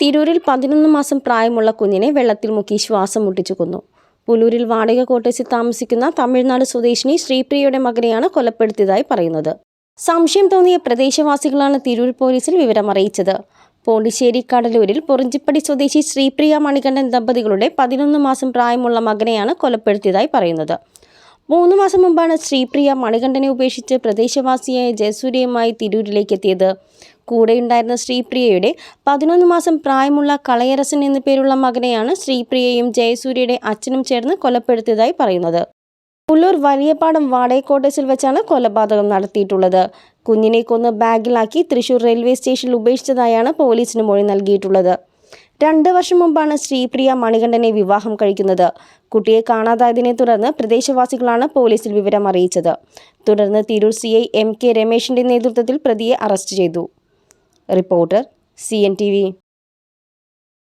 തിരൂരിൽ പതിനൊന്ന് മാസം പ്രായമുള്ള കുഞ്ഞിനെ വെള്ളത്തിൽ മുക്കി ശ്വാസം മുട്ടിച്ചു കൊന്നു പുലൂരിൽ വാടക കോട്ടേഴ്സിൽ താമസിക്കുന്ന തമിഴ്നാട് സ്വദേശിനി ശ്രീപ്രിയയുടെ മകനെയാണ് കൊലപ്പെടുത്തിയതായി പറയുന്നത്. സംശയം തോന്നിയ പ്രദേശവാസികളാണ് തിരൂർ പോലീസിൽ വിവരമറിയിച്ചത് പോണ്ടിശ്ശേരി കടലൂരിൽ പൊറിഞ്ചിപ്പടി സ്വദേശി ശ്രീപ്രിയ മണികണ്ഠൻ ദമ്പതികളുടെ പതിനൊന്ന് മാസം പ്രായമുള്ള മകനെയാണ് കൊലപ്പെടുത്തിയതായി പറയുന്നത്. മൂന്ന് മാസം മുമ്പാണ് ശ്രീപ്രിയ മണികണ്ഠനെ ഉപേക്ഷിച്ച് പ്രദേശവാസിയായ ജയസൂര്യയുമായി തിരൂരിലേക്ക് എത്തിയത്. കൂടെയുണ്ടായിരുന്ന ശ്രീപ്രിയയുടെ പതിനൊന്ന് മാസം പ്രായമുള്ള കളയരസൻ എന്നു പേരുള്ള മകനെയാണ് ശ്രീപ്രിയയും ജയസൂര്യയുടെ അച്ഛനും ചേർന്ന് കൊലപ്പെടുത്തിയതായി പറയുന്നത്. പുല്ലൂർ വലിയപാടം വാടകക്കോട്ടേസിൽ വെച്ചാണ് കൊലപാതകം നടത്തിയിട്ടുള്ളത്. കുഞ്ഞിനെ കൊന്ന് ബാഗിലാക്കി തൃശൂർ റെയിൽവേ സ്റ്റേഷനിൽ ഉപേക്ഷിച്ചതായാണ് പോലീസിന് മൊഴി നൽകിയിട്ടുള്ളത്. രണ്ട് വർഷം മുമ്പാണ് ശ്രീപ്രിയ മണികണ്ഠനെ വിവാഹം കഴിക്കുന്നത്. കുട്ടിയെ കാണാതായതിനെ തുടർന്ന് പ്രദേശവാസികളാണ് പോലീസിൽ വിവരം അറിയിച്ചത്. തുടർന്ന് തിരൂർ സി എം കെ രമേശിന്റെ നേതൃത്വത്തിൽ പ്രതിയെ അറസ്റ്റ് ചെയ്തു. reporter C N T V